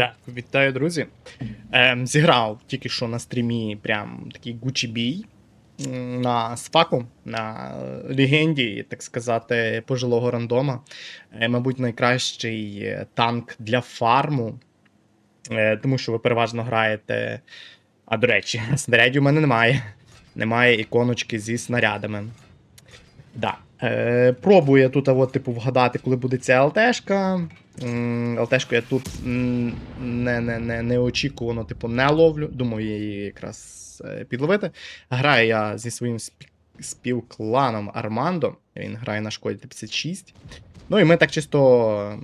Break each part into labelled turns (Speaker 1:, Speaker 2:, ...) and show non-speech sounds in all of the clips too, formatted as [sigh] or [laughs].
Speaker 1: Так, вітаю, друзі. Ем, зіграв тільки що на стрімі прям такий гучі бій на сфаку, на е, легенді, так сказати, пожилого рандома. Е, мабуть, найкращий е, танк для фарму, е, тому що ви переважно граєте. А до речі, [laughs] снарядів у мене немає. Немає іконочки зі снарядами. Да. Е, пробую тут, от, типу, вгадати, коли буде ця ЛТшка. ЛТшку я тут не, не, не, неочікувано, типу, не ловлю. Думаю, її якраз е, підловити. Граю я зі своїм співкланом Армандо. Він грає на шкоді 56. Ну і ми так чисто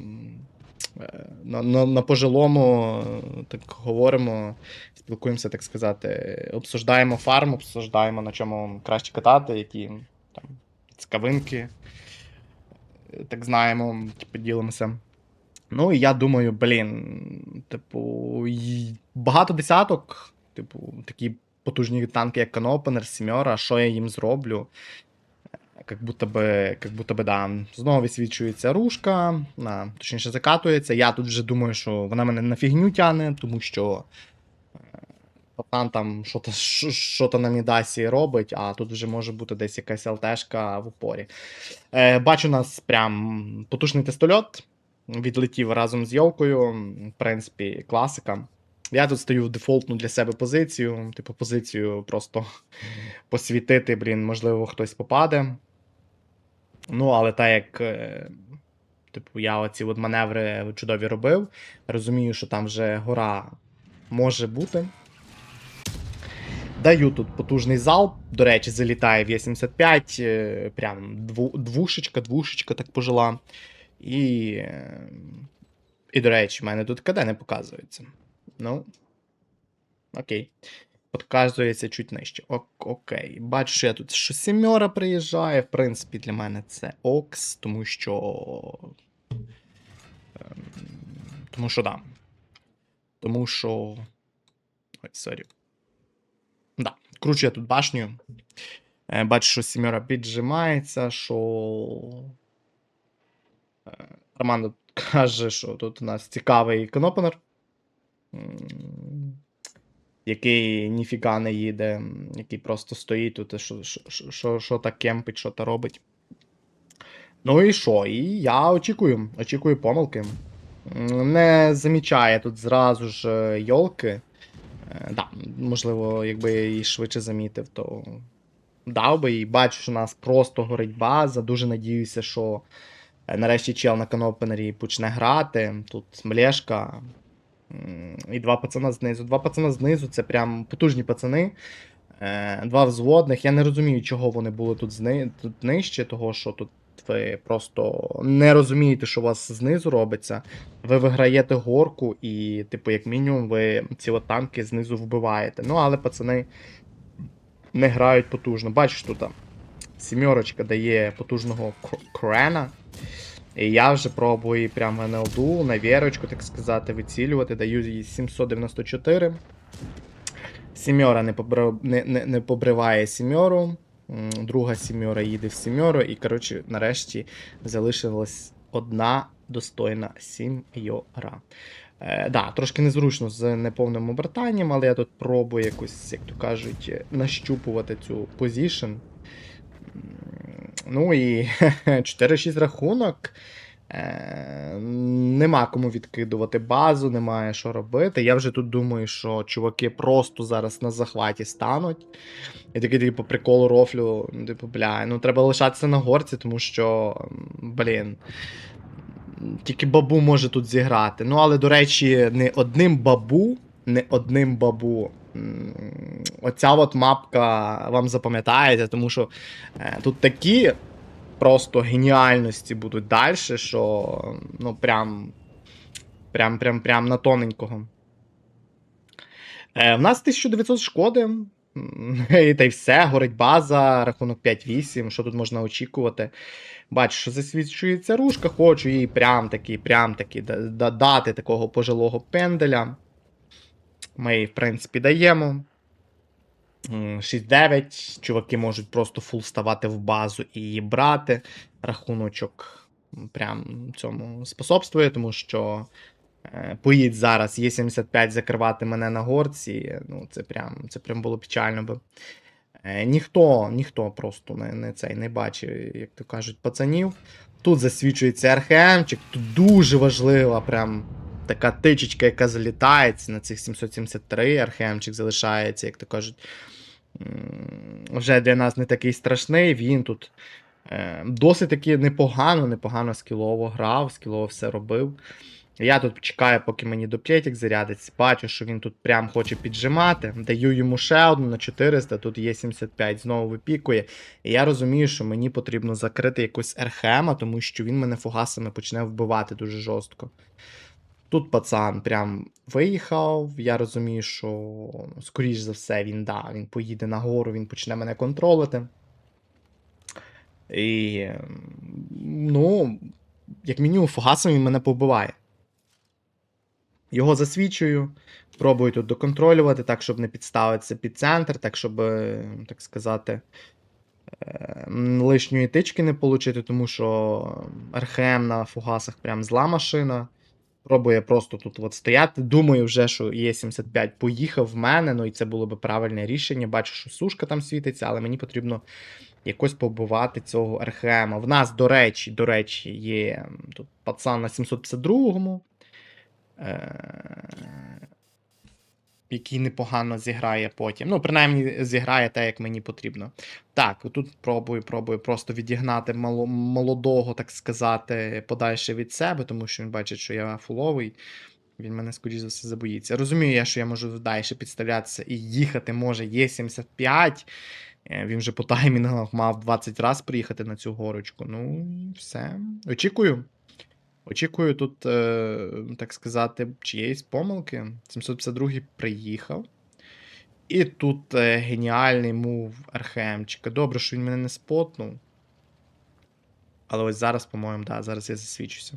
Speaker 1: е, на, на, на пожилому так говоримо, спілкуємося, так сказати, обсуждаємо фарм, обсуждаємо, на чому краще катати, які там цікавинки. Так знаємо, типу, ділимося. Ну, і я думаю, блін, типу, багато десяток, типу, такі потужні танки, як Канопенер, Сімьора, що я їм зроблю? Как будто би, как будто би, да. Знову висвічується рушка, на, точніше закатується. Я тут вже думаю, що вона мене на фігню тяне, тому що пацан там що-то, на Мідасі робить, а тут вже може бути десь якась ЛТшка в упорі. Е, бачу, у нас прям потужний тестольот. Відлетів разом з Йовкою. В принципі, класика. Я тут стою в дефолтну для себе позицію. Типу, позицію просто [laughs] посвітити, блін, можливо, хтось попаде. Ну, але так як. е, Типу, я оці от маневри чудові робив. Розумію, що там вже гора може бути. Даю тут потужний залп. До речі, залітає в Є75. е, Прям дву, двушечка, двушечка так пожила. І. І, до речі, в мене тут КД не показується. Ну. Окей. Показується чуть нижче. Ок, окей. Бачу, що я тут що сімьора приїжджає. В принципі, для мене це Окс, тому що. ем, Тому що да. Тому що. Ой, сорі. Да. Кручу тут башню. Е, Бачу, що сімьора піджимається, що. Е, Роман [laughs] каже, що тут у нас цікавий конопенер, який ніфіга не їде, який просто стоїть тут, що, що, що, що, що та кемпить, що та робить. Ну і що? І я очікую, очікую помилки. Не замічає тут зразу ж е, йолки. Е, Да, можливо, якби я її швидше замітив, то дав би і бачу, що у нас просто горить база. Дуже надіюся, що е, нарешті чел на канопенері почне грати. Тут млешка. І два пацана знизу. Два пацана знизу це прям потужні пацани. Е, Два взводних. Я не розумію, чого вони були тут, зни... тут нижче, того що тут ви просто не розумієте, що у вас знизу робиться. Ви виграєте горку, і, типу, як мінімум, ви ці танки знизу вбиваєте. Ну, але пацани не грають потужно. Бачиш, тут сімерочка дає потужного крена. І я вже пробую прямо НЛДу, на вірочку, так сказати, вицілювати. Даю їй 794. Сімьора не, побрив... не, не, не побриває сімьору. Друга сімьора їде в сімьору. І, коротше, нарешті залишилась одна достойна сім'йора. Е, да, трошки незручно з неповним обертанням, але я тут пробую якось, як то кажуть, нащупувати цю позішн. Ну і [laughs] 4-6 рахунок. Е, нема кому відкидувати базу, немає що робити. Я вже тут думаю, що чуваки просто зараз на захваті стануть. І такий, типу, прикол рофлю, ну, типу, бля, ну треба лишатися на горці, тому що, блін. Тільки бабу може тут зіграти. Ну, але, до речі, не одним бабу, не одним бабу. Оця от мапка вам запам'ятається, тому що е, тут такі просто геніальності будуть далі, що ну прям. Прям, прям, прям на тоненького. Е, в нас 1900 шкоди. І та й все, горить база, рахунок 5-8. Що тут можна очікувати? Бачу, що засвідчується рушка, хочу їй прям таки, прям таки да- да- дати такого пожилого пенделя. Ми їй, в принципі, даємо. М, 6-9. Чуваки можуть просто фул ставати в базу і її брати. Рахуночок прям цьому способствує, тому що Е, Поїдь зараз Є75 закривати мене на горці. Ну, це прям, це прям було печально би. Е, Ніхто, ніхто просто не, не цей не бачив, як то кажуть, пацанів. Тут засвічується РХМчик, тут дуже важлива прям така тичечка, яка залітається на цих 773 РХМчик залишається, як то кажуть. Вже для нас не такий страшний. Він тут е, досить таки непогано, непогано скілово грав, скілово все робив. Я тут чекаю, поки мені доплєтик зарядиться. Бачу, що він тут прям хоче піджимати. Даю йому ще одну на 400, тут є 75, знову випікує. І я розумію, що мені потрібно закрити якусь Ерхема, тому що він мене фугасами почне вбивати дуже жорстко. Тут пацан прям виїхав. Я розумію, що, скоріш за все, він да, він поїде нагору, він почне мене контролити. І, ем, ну, як мінімум, фугасом він мене побиває. Його засвічую, пробую тут доконтролювати, так, щоб не підставитися під центр, так, щоб, е, так сказати, е, лишньої тички не отримати, тому що РХМ на фугасах прям зла машина. Пробує просто тут от стояти. Думаю, вже, що Є75 поїхав в мене, ну і це було би правильне рішення. Бачу, що сушка там світиться, але мені потрібно якось побувати цього РХМ. В нас, до речі, до речі, є тут пацан на 752-му. Який непогано зіграє потім. Ну, принаймні, зіграє те, як мені потрібно. Так, тут пробую, пробую просто відігнати молодого, так сказати, подальше від себе, тому що він бачить, що я фуловий. Він мене, скоріш за все, забоїться. Розумію я, що я можу далі підставлятися і їхати може Є75. Е, Він вже по таймінгах мав 20 разів приїхати на цю горочку. Ну, все. Очікую. Очікую тут, е, так сказати, чиєїсь помилки. 752-й приїхав. І тут е, геніальний мув Архемчика. Добре, що він мене не спотнув. Але ось зараз, по-моєму, да, зараз я засвічуся.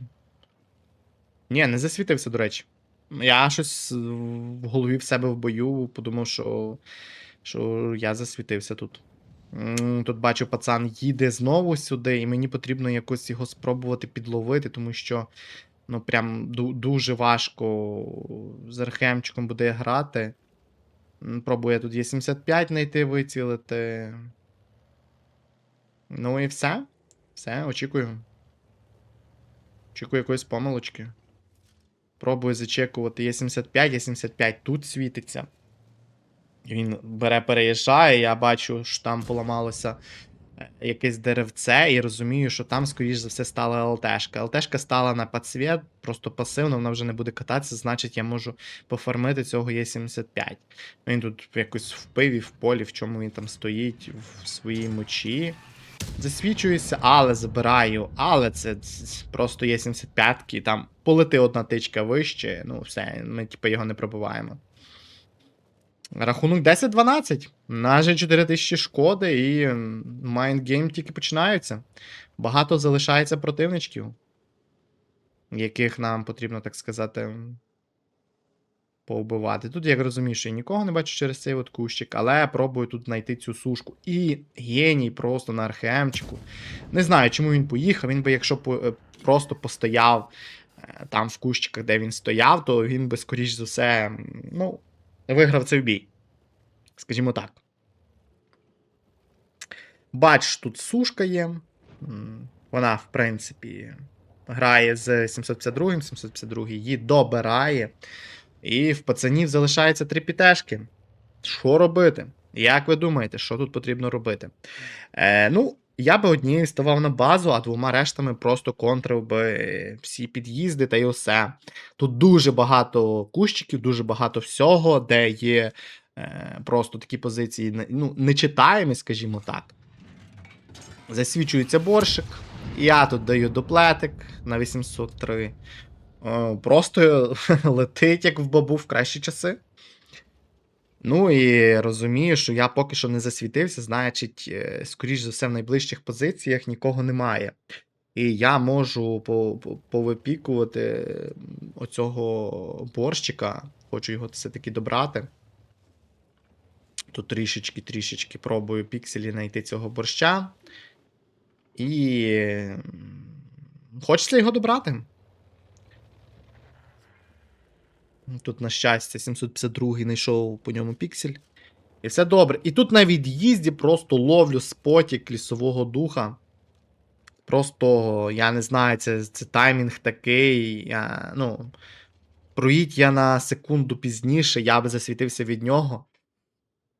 Speaker 1: Ні, не засвітився, до речі. Я щось в голові в себе в бою подумав, що, що я засвітився тут. Тут бачу, пацан їде знову сюди, і мені потрібно якось його спробувати підловити, тому що ну прям дуже важко з Архемчиком буде грати. М, Пробує тут є 75 знайти, вицілити. Ну і все. Все, очікую. Очікую якоїсь помилочки. Пробую зачекувати. Є 75, є 75 тут світиться. Він бере, переїжджає, я бачу, що там поламалося е, якесь деревце, і розумію, що там, скоріш за все, стала ЛТшка. ЛТшка стала на підсвіт, просто пасивно, вона вже не буде кататися, значить, я можу пофармити цього Є75. Він тут якось в пиві, в полі, в чому він там стоїть, в своїй мочі. Засвічуюся, але забираю. Але це просто є 75-ки, там полети одна тичка вище. Ну, все, ми типу його не пробиваємо. Рахунок 10-12. Наже 4000 шкоди і майндгейм тільки починаються. Багато залишається противничків, яких нам потрібно, так сказати, повбивати. Тут, як розумію, що я нікого не бачу через цей от кущик, але пробую тут знайти цю сушку. І геній просто на архемчику. Не знаю, чому він поїхав. Він би, якщо е, просто постояв е, там в кущиках, де він стояв, то він би, скоріш за все, ну, виграв цей бій. Скажімо так. Бач, тут сушка є. Вона, в принципі, грає з 752, 752 її добирає. І в пацанів залишається три пітешки. Що робити? Як ви думаєте, що тут потрібно робити? Е, ну, я би однією ставав на базу, а двома рештами просто контрив би всі під'їзди та й усе. Тут дуже багато кущиків, дуже багато всього, де є е, просто такі позиції ну, нечитаємі, скажімо так. Засвічується борщик. Я тут даю доплетик на 803. О, просто [laughs] летить, як в бабу в кращі часи. Ну і розумію, що я поки що не засвітився, значить, е, скоріш за все, в найближчих позиціях нікого немає. І я можу по- по- повипікувати оцього борщика. Хочу його все-таки добрати. Тут трішечки, трішечки пробую пікселі знайти цього борща. І хочеться його добрати. Тут, на щастя, 752 знайшов по ньому піксель. І все добре. І тут на від'їзді просто ловлю спотік лісового духа. Просто, я не знаю, це, це таймінг такий. Я, ну, проїдь я на секунду пізніше, я би засвітився від нього.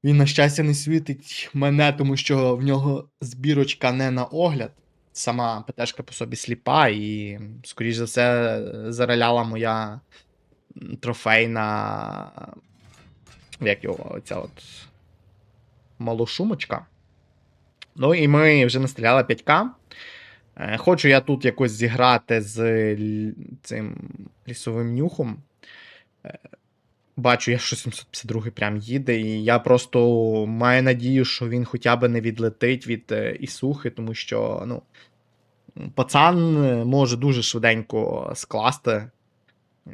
Speaker 1: Він, на щастя, не світить мене, тому що в нього збірочка не на огляд. Сама ПТшка по собі сліпа, і, скоріш за все, зараляла моя трофейна. Як його, оця от малошумочка. Ну і ми вже настріляли 5К. Е, Хочу я тут якось зіграти з цим лісовим нюхом. Е, Бачу, я що 752 прям їде, і я просто маю надію, що він хоча б не відлетить від е, Ісухи, тому що, ну, пацан може дуже швиденько скласти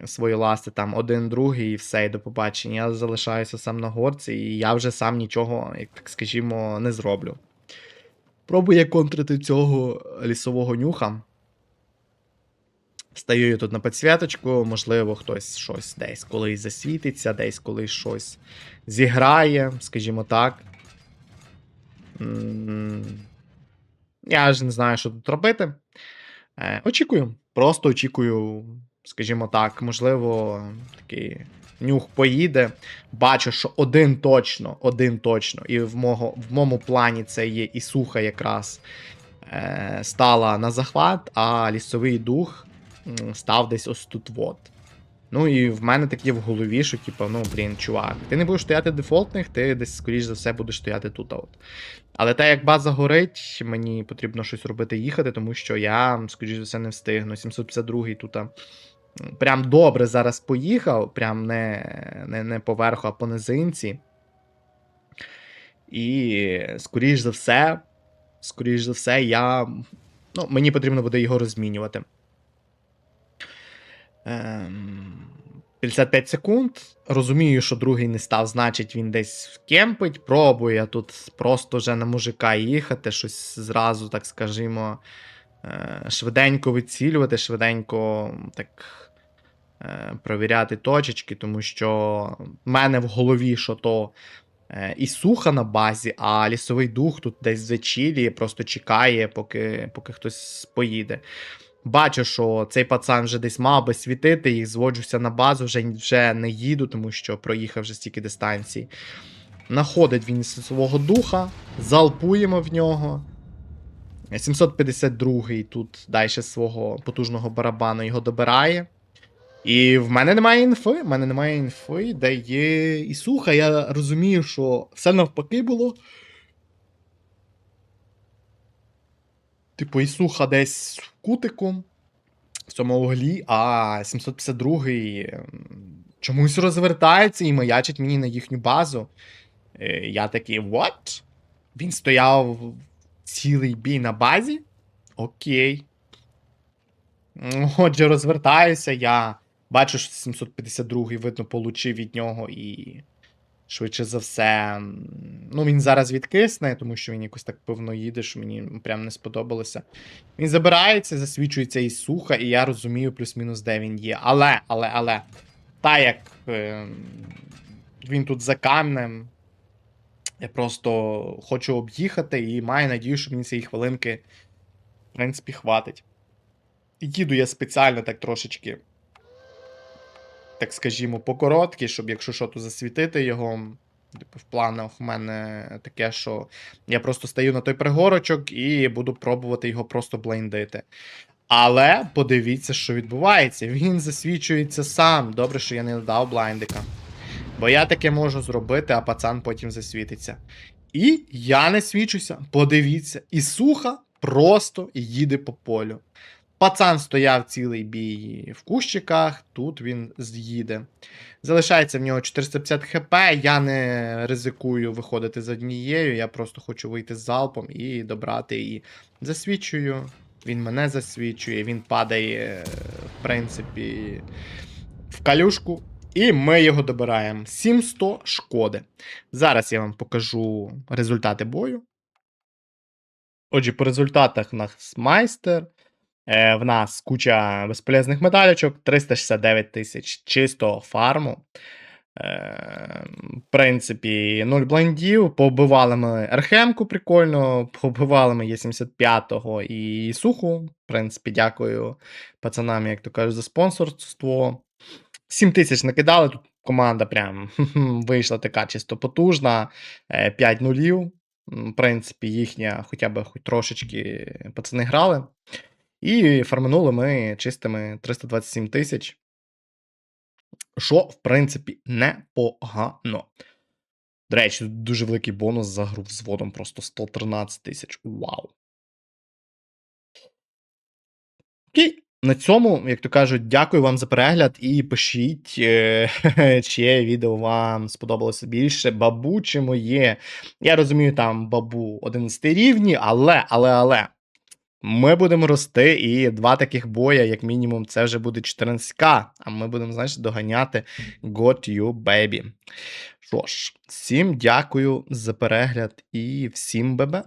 Speaker 1: свої ласти, там один, другий, і все, і до побачення. Я залишаюся сам на горці, і я вже сам нічого, як так скажімо, не зроблю. Пробую контрити цього лісового нюха. Стаю я тут на підсвіточку, можливо, хтось щось десь колись засвітиться, десь колись щось зіграє, скажімо так. Я ж не знаю, що тут робити. Е, Очікую. Просто очікую, скажімо так, можливо, такий нюх поїде. Бачу, що один точно, один точно. І в, мого, в моєму плані це є і суха якраз е, стала на захват, а лісовий дух став десь ось тут вот. Ну і в мене таке в голові, що типу, ну блін, чувак, ти не будеш стояти дефолтних, ти десь, скоріш за все, будеш стояти тут. От. Але те, як база горить, мені потрібно щось робити їхати, тому що я, скоріш за все, не встигну. 752 тут. Прям добре зараз поїхав, прям не, не, не поверху, а по низинці. І, скоріш за все, скоріш за все, я. Ну, мені потрібно буде його розмінювати. Ем, 55 секунд. Розумію, що другий не став, значить він десь кемпить. Я тут просто вже на мужика їхати, щось зразу, так скажімо, швиденько вицілювати, швиденько так е, провіряти точечки, тому що в мене в голові, що то е, і суха на базі, а лісовий дух тут десь зачіліє, просто чекає, поки, поки хтось поїде. Бачу, що цей пацан вже десь мав би світити, їх зводжуся на базу, вже, вже не їду, тому що проїхав вже стільки дистанцій. Находить він свого духа, залпуємо в нього. 752-й тут далі свого потужного барабану його добирає. І в мене немає інфи. В мене немає інфи, де є Ісуха. Я розумію, що все навпаки було. Типу, Ісуха десь в кутику, в цьому углі, а 752-й чомусь розвертається і маячить мені на їхню базу. Е, Я такий, what? Він стояв цілий бій на базі? Окей. Отже, розвертаюся, я бачу, що 752-й, видно, получив від нього і. Швидше за все. Ну, він зараз відкисне, тому що він якось так певно їде, що мені прям не сподобалося. Він забирається, засвічується і суха, і я розумію плюс-мінус, де він є. Але, але, але. Та як е, він тут за камнем. Я просто хочу об'їхати і маю надію, що мені цієї хвилинки, в принципі, хватить. Їду я спеціально так трошечки, так скажімо, покороткі, щоб якщо що, то засвітити його. Типу, в планах у мене таке, що я просто стаю на той пригорочок і буду пробувати його просто блейндити. Але подивіться, що відбувається. Він засвічується сам. Добре, що я не дав блайндика. Бо я таке можу зробити, а пацан потім засвітиться. І я не свічуся. Подивіться, і суха просто їде по полю. Пацан стояв цілий бій в кущиках, тут він з'їде. Залишається в нього 450 хп. Я не ризикую виходити з однією. Я просто хочу вийти з залпом і добрати її. Засвічую. Він мене засвічує, він падає, в принципі, в калюшку. І ми його добираємо. 700 шкоди. Зараз я вам покажу результати бою. Отже, по результатах у нас майстер. Е, в нас куча безполезних медалечок, 369 тисяч чистого фарму. Е, в принципі, 0 блайндів. Побивали ми Архемку прикольно, побивали ми Є75-го і Суху. В принципі, дякую пацанам, як то кажуть, за спонсорство. 7 тисяч накидали. Тут команда прям [laughs] вийшла така чисто потужна. 5 нулів. В принципі, їхня хоча б хоч трошечки пацани грали. І фарманули ми чистими 327 тисяч. Що, в принципі, непогано. До речі, дуже великий бонус за гру взводом, просто 113 тисяч. Вау. Окей. На цьому, як то кажуть, дякую вам за перегляд і пишіть, е, [laughs] чиє відео вам сподобалося більше, бабу чи моє. Я розумію, там бабу 11 рівні, але, але, але. Ми будемо рости, і два таких боя, як мінімум, це вже буде 14к. А ми будемо, значить, доганяти Got You Baby. Що ж, всім дякую за перегляд і всім бебе.